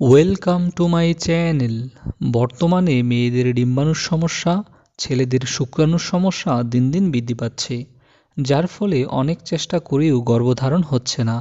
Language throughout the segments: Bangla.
ওয়েলকাম টু মাই চ্যানেল বর্তমানে মেয়েদের ডিম্বাণুর সমস্যা, ছেলেদের শুক্রাণুর সমস্যা দিন দিন বৃদ্ধি পাচ্ছে, যার ফলে অনেক চেষ্টা করেও গর্ভধারণ হচ্ছে না।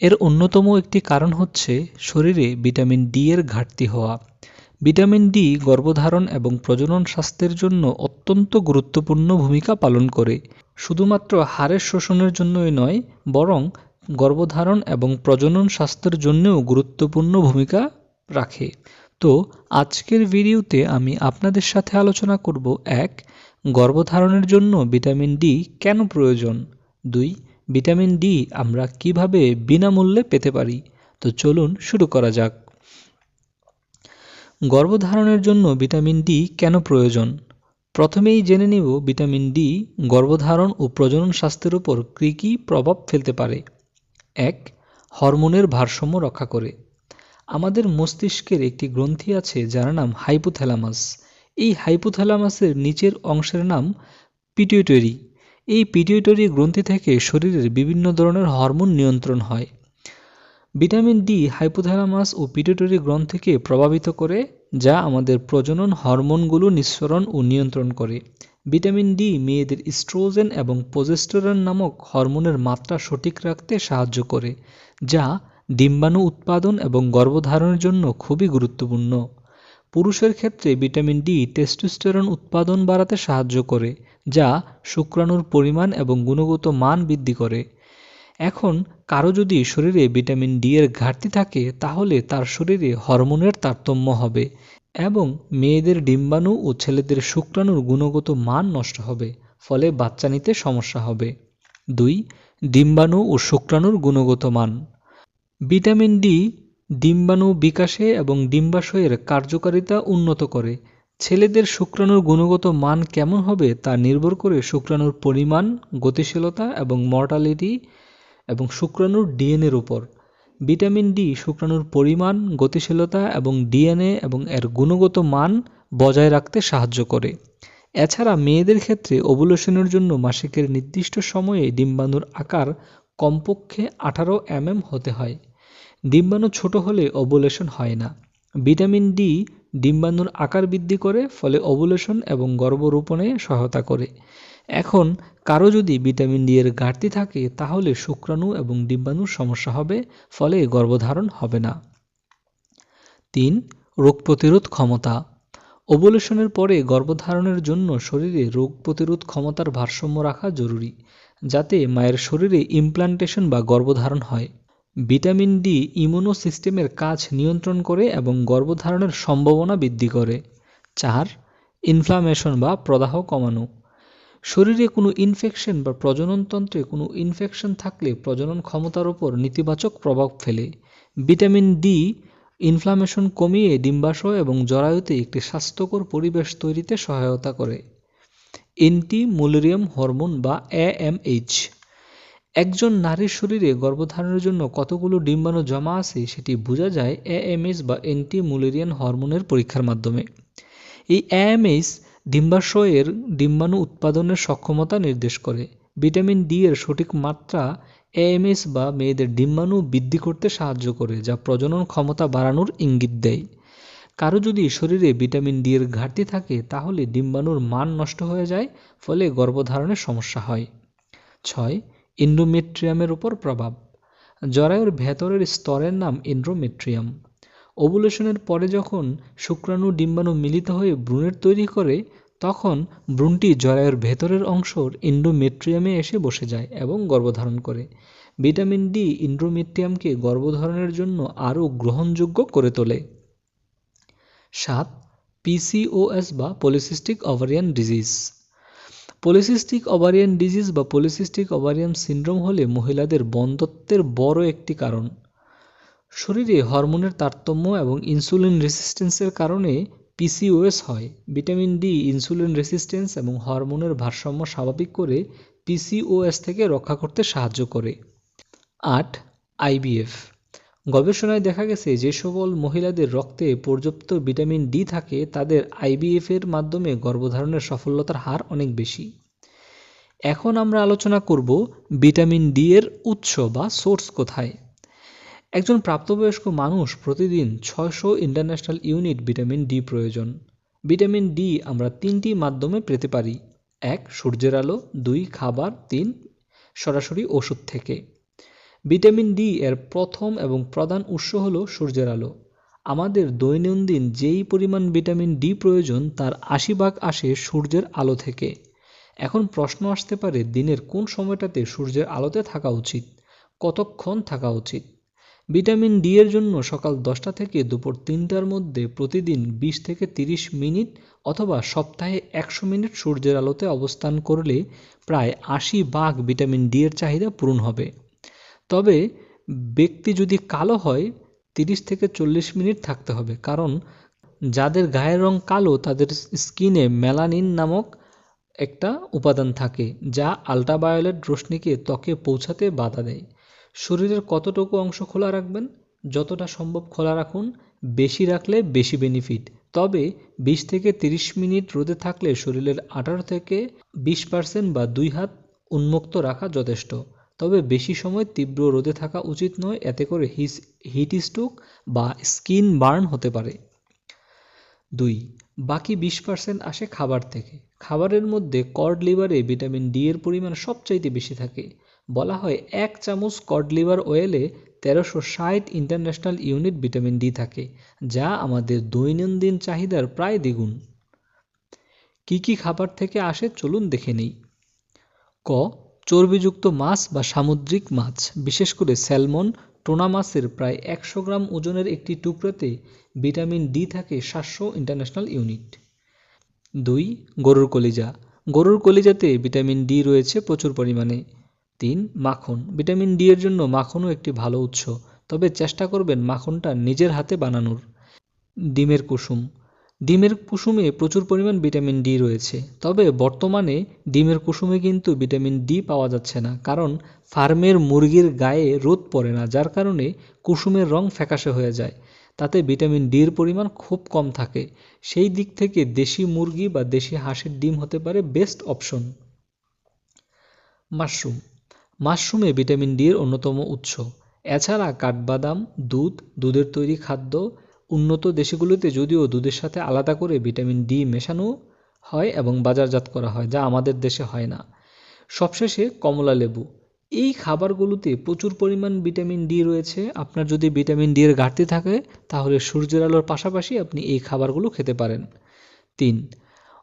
এর অন্যতম একটি কারণ হচ্ছে শরীরে ভিটামিন ডি এর ঘাটতি হওয়া। ভিটামিন ডি গর্ভধারণ এবং প্রজনন স্বাস্থ্যের জন্য অত্যন্ত গুরুত্বপূর্ণ ভূমিকা পালন করে। শুধুমাত্র হাড়ের শোষণের জন্যই নয়, বরং গর্ভধারণ এবং প্রজনন স্বাস্থ্যের জন্যও গুরুত্বপূর্ণ ভূমিকা রাখে। তো, আজকের ভিডিওতে আমি আপনাদের সাথে আলোচনা করব, এক, গর্ভধারণের জন্য ভিটামিন ডি কেন প্রয়োজন? দুই, ভিটামিন ডি আমরা কীভাবে বিনামূল্যে পেতে পারি? তো চলুন শুরু করা যাক। গর্ভধারণের জন্য ভিটামিন ডি কেন প্রয়োজন? প্রথমেই জেনে নিব ভিটামিন ডি গর্ভধারণ ও প্রজনন স্বাস্থ্যের উপর কী কী প্রভাব ফেলতে পারে। এক, হরমোনের ভারসাম্য রক্ষা করে। আমাদের মস্তিষ্কের একটি গ্রন্থি আছে যার নাম হাইপোথ্যালামাস। এই হাইপোথ্যালামাসের নিচের অংশের নাম পিটিউটরি এই পিটিউটরি গ্রন্থি থেকে শরীরের বিভিন্ন ধরনের হরমোন নিয়ন্ত্রণ হয়। ভিটামিন ডি, হাইপোথ্যালামাস ও পিটিউটরি গ্রন্থিকে প্রভাবিত করে, যা আমাদের প্রজনন হরমোনগুলো নিঃসরণ ও নিয়ন্ত্রণ করে। ভিটামিন ডি মেয়েদের স্ট্রোজেন এবং প্রোজেস্টেরন নামক হরমোনের মাত্রা সঠিক রাখতে সাহায্য করে, যা ডিম্বাণু উৎপাদন এবং গর্ভধারণের জন্য খুবই গুরুত্বপূর্ণ। পুরুষের ক্ষেত্রে ভিটামিন ডি টেস্টোস্টেরন উৎপাদন বাড়াতে সাহায্য করে, যা শুক্রাণুর পরিমাণ এবং গুণগত মান বৃদ্ধি করে। এখন কারও যদি শরীরে ভিটামিন ডি এর ঘাটতি থাকে, তাহলে তার শরীরে হরমোনের তারতম্য হবে এবং মেয়েদের ডিম্বাণু ও ছেলেদের শুক্রাণুর গুণগত মান নষ্ট হবে, ফলে বাচ্চা নিতে সমস্যা হবে। দুই, ডিম্বাণু ও শুক্রাণুর গুণগত মান। ভিটামিন ডি ডিম্বাণু বিকাশে এবং ডিম্বাশয়ের কার্যকারিতা উন্নত করে। ছেলেদের শুক্রাণুর গুণগত মান কেমন হবে তা নির্ভর করে শুক্রাণুর পরিমাণ, গতিশীলতা এবং মর্টালিটি এবং শুক্রাণুর ডিএনএর উপর। ভিটামিন ডি শুক্রাণুর পরিমাণ, গতিশীলতা এবং ডিএনএ এবং এর গুণগত মান বজায় রাখতে সাহায্য করে। এছাড়া মেয়েদের ক্ষেত্রে ওভুলেশনের জন্য মাসিকের নির্দিষ্ট সময়ে ডিম্বাণুর আকার কমপক্ষে আঠারো এমএম হতে হয়। ডিম্বাণু ছোট হলে ওভুলেশন হয় না। ভিটামিন ডি ডিম্বাণুর আকার বৃদ্ধি করে, ফলে ওভুলেশন এবং গর্ভরোপণে সহায়তা করে। এখন কারও যদি ভিটামিন ডি এর ঘাটতি থাকে, তাহলে শুক্রাণু এবং ডিম্বাণুর সমস্যা হবে, ফলে গর্ভধারণ হবে না। তিন, রোগ প্রতিরোধ ক্ষমতা। ওভুলেশনের পরে গর্ভধারণের জন্য শরীরে রোগ প্রতিরোধ ক্ষমতার ভারসাম্য রাখা জরুরি, যাতে মায়ের শরীরে ইমপ্লান্টেশন বা গর্ভধারণ হয়। ভিটামিন ডি ইমিউনো সিস্টেমের কাজ নিয়ন্ত্রণ করে এবং গর্ভধারণের সম্ভাবনা বৃদ্ধি করে। চার ইনফ্লামেশন বা প্রদাহ কমানো। শরীরে কোনো ইনফেকশন বা প্রজননতন্ত্রে কোনো ইনফেকশন থাকলে প্রজনন ক্ষমতার ওপর নেতিবাচক প্রভাব ফেলে। ভিটামিন ডি ইনফ্লামেশন কমিয়ে ডিম্বাশয় এবং জরায়ুতে একটি স্বাস্থ্যকর পরিবেশ তৈরিতে সহায়তা করে। এন্টি মুলেরিয়াম হরমোন বা এএমএইচ একজন নারীর শরীরে গর্ভধারণের জন্য কতগুলো ডিম্বাণু জমা আছে সেটি বোঝা যায় এএমএইচ বা অ্যান্টি মুলেরিয়ান হরমোনের পরীক্ষার মাধ্যমে। এই এএমএইচ ডিম্বাশয়ের ডিম্বাণু উৎপাদনের সক্ষমতা নির্দেশ করে। ভিটামিন ডি এর সঠিক মাত্রা এএমএস বা মেয়েদের ডিম্বাণু বৃদ্ধি করতে সাহায্য করে, যা প্রজনন ক্ষমতা বাড়ানোর ইঙ্গিত দেয়। কারও যদি শরীরে ভিটামিন ডি এর ঘাটতি থাকে, তাহলে ডিম্বাণুর মান নষ্ট হয়ে যায়, ফলে গর্ভধারণের সমস্যা হয়। ছয় ইন্ডোমেট্রিয়ামের উপর প্রভাব। জরায়ুর ভেতরের স্তরের নাম ইন্ড্রোমেট্রিয়াম ওভুলেশনের পরে যখন শুক্রাণু, ডিম্বাণু মিলিত হয়ে ভ্রূণের তৈরি করে, তখন ভ্রূণটি জরায়ুর ভেতরের অংশর ইন্ডোমেট্রিয়ামে এসে বসে যায় এবং গর্ভধারণ করে। ভিটামিন ডি ইন্ড্রোমেট্রিয়ামকে গর্ভধারণের জন্য আরও গ্রহণযোগ্য করে তোলে। সাত পিসিওএস বা polycystic ovarian disease. Polycystic ovarian disease বা পলিসিস্টিক ওভারিয়ান সিন্ড্রোম হলে মহিলাদের বন্ধত্বের বড় একটি কারণ। শরীরে হরমোনের তারতম্য এবং ইনসুলিন রেসিস্টেন্সের কারণে পিসিওএস হয়। ভিটামিন ডি ইনসুলিন রেসিস্টেন্স এবং হরমোনের ভারসাম্য স্বাভাবিক করে পিসিওএস থেকে রক্ষা করতে সাহায্য করে। আট আইবিএফ গবেষণায় দেখা গেছে, যে সকল মহিলাদের রক্তে পর্যাপ্ত ভিটামিন ডি থাকে, তাদের আইবিএফের মাধ্যমে গর্ভধারণের সফলতার হার অনেক বেশি। এখন আমরা আলোচনা করব ভিটামিন ডি এর উৎস বা সোর্স কোথায়। একজন প্রাপ্তবয়স্ক মানুষ প্রতিদিন ছয়শো ইন্টারন্যাশনাল ইউনিট ভিটামিন ডি প্রয়োজন। ভিটামিন ডি আমরা তিনটি মাধ্যমে পেতে পারি। এক, সূর্যের আলো, দুই, খাবার, তিন, সরাসরি ওষুধ থেকে। ভিটামিন ডি এর প্রথম এবং প্রধান উৎস হল সূর্যের আলো। আমাদের দৈনন্দিন যেই পরিমাণ ভিটামিন ডি প্রয়োজন তার আশি ভাগ আসে সূর্যের আলো থেকে। এখন প্রশ্ন আসতে পারে দিনের কোন সময়টাতে সূর্যের আলোতে থাকা উচিত, কতক্ষণ থাকা উচিত? ভিটামিন ডি এর জন্য সকাল দশটা থেকে দুপুর তিনটার মধ্যে প্রতিদিন বিশ থেকে তিরিশ মিনিট অথবা সপ্তাহে একশো মিনিট সূর্যের আলোতে অবস্থান করলে প্রায় আশি ভাগ ভিটামিন ডি এর চাহিদা পূরণ হবে। তবে ব্যক্তি যদি কালো হয়, তিরিশ থেকে চল্লিশ মিনিট থাকতে হবে কারণ যাদের গায়ের রং কালো, তাদের স্কিনে মেলানিন নামক একটা উপাদান থাকে যা আল্ট্রাভায়োলেট রশ্মিকে ত্বকে পৌঁছাতে বাধা দেয়। শরীরের কতটুকু অংশ খোলা রাখবেন, যতটা সম্ভব খোলা রাখুন, বেশি রাখলে বেশি বেনিফিট তবে বিশ থেকে তিরিশ মিনিট রোদে থাকলে শরীরের আঠারো থেকে বিশ পার্সেন্ট বা দুই হাত উন্মুক্ত রাখা যথেষ্ট। তবে বেশি সময় তীব্র রোদে থাকা উচিত নয়, এতে করে হিস হিট স্ট্রোক বা স্কিন বার্ন হতে পারে। দুই, বাকি বিশ পার্সেন্ট আসে খাবার থেকে। খাবারের মধ্যে কর্ড লিভারে ভিটামিন ডি এর পরিমাণ সবচাইতে বেশি থাকে। বলা হয় এক চামচ কড লিভার অয়েলে তেরোশো ষাট ইন্টারন্যাশনাল ইউনিট ভিটামিন ডি থাকে, যা আমাদের দৈনন্দিন চাহিদার প্রায় দ্বিগুণ। কি কি খাবার থেকে আসে চলুন দেখে নেই। ক, চর্বিযুক্ত মাছ বা সামুদ্রিক মাছ, বিশেষ করে স্যালমন, টোনা মাছের প্রায় একশো গ্রাম ওজনের একটি টুকরাতে ভিটামিন ডি থাকে সাতশো ইন্টারন্যাশনাল ইউনিট দুই, গরুর কলিজা। গরুর কলিজাতে ভিটামিন ডি রয়েছে প্রচুর পরিমাণে। তিন, মাখন। ভিটামিন ডি এর জন্য মাখনও একটি ভালো উৎস। তবে চেষ্টা করবেন মাখনটা নিজের হাতে বানানোর। ডিমের কুসুম। ডিমের কুসুমে প্রচুর পরিমাণ ভিটামিন ডি রয়েছে। তবে বর্তমানে ডিমের কুসুমে কিন্তু ভিটামিন ডি পাওয়া যাচ্ছে না, কারণ ফার্মের মুরগির গায়ে রোদ পড়ে না, যার কারণে কুসুমের রং ফ্যাকাশে হয়ে যায়। তাতে ভিটামিন ডির পরিমাণ খুব কম থাকে। সেই দিক থেকে দেশি মুরগি বা দেশি হাঁসের ডিম হতে পারে বেস্ট অপশন মাশরুম। মাশরুমে ভিটামিন ডি এর অন্যতম উৎস। এছাড়া কাঠবাদাম, দুধ, দুধের তৈরি খাদ্য, উন্নত দেশগুলোতে যদিও দুধের সাথে আলাদা করে ভিটামিন ডি মেশানো হয় এবং বাজারজাত করা হয়, যা আমাদের দেশে হয় না। সবশেষে কমলা লেবু। এই খাবারগুলোতে প্রচুর পরিমাণ ভিটামিন ডি রয়েছে। আপনার যদি ভিটামিন ডি এর ঘাটতি থাকে, তাহলে সূর্যের আলোর পাশাপাশি আপনি এই খাবারগুলো খেতে পারেন। তিন,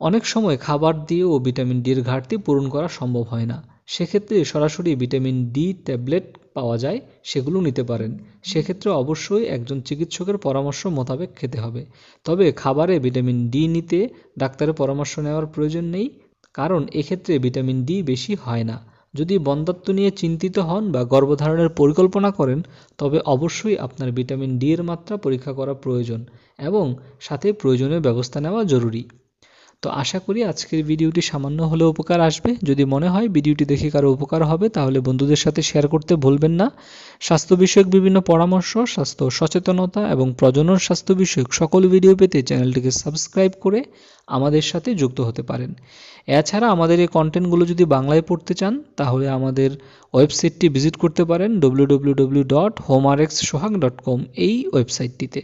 অনেক সময় খাবার দিয়েও ভিটামিন ডি এর ঘাটতি পূরণ করা সম্ভব হয় না। সেক্ষেত্রে সরাসরি ভিটামিন ডি ট্যাবলেট পাওয়া যায় সেগুলো নিতে পারেন। সেক্ষেত্রে অবশ্যই একজন চিকিৎসকের পরামর্শ মোতাবেক খেতে হবে। তবে খাবারে ভিটামিন ডি নিতে ডাক্তারের পরামর্শ নেওয়ার প্রয়োজন নেই, কারণ এক্ষেত্রে ভিটামিন ডি বেশি হয় না। যদি বন্ধাত্ব নিয়ে চিন্তিত হন বা গর্ভধারণের পরিকল্পনা করেন, তবে অবশ্যই আপনার ভিটামিন ডি এর মাত্রা পরীক্ষা করা প্রয়োজন এবং সাথে প্রয়োজনীয় ব্যবস্থা নেওয়া জরুরি। তো আশা করি আজকের ভিডিওটি সামান্য হলেও উপকার আসবে। যদি মনে হয় ভিডিওটি দেখে কারও উপকার হবে, তাহলে বন্ধুদের সাথে শেয়ার করতে ভুলবেন না। স্বাস্থ্য বিষয়ক বিভিন্ন পরামর্শ, স্বাস্থ্য সচেতনতা এবং প্রজনন স্বাস্থ্য বিষয়ক সকল ভিডিও পেতে চ্যানেলটিকে সাবস্ক্রাইব করে আমাদের সাথে যুক্ত হতে পারেন। এছাড়া আমাদের এই কন্টেন্টগুলো যদি বাংলায় পড়তে চান, তাহলে আমাদের ওয়েবসাইটটি ভিজিট করতে পারেন W dot Sohag dot com এই ওয়েবসাইটটিতে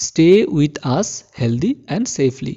stay with us healthy and safely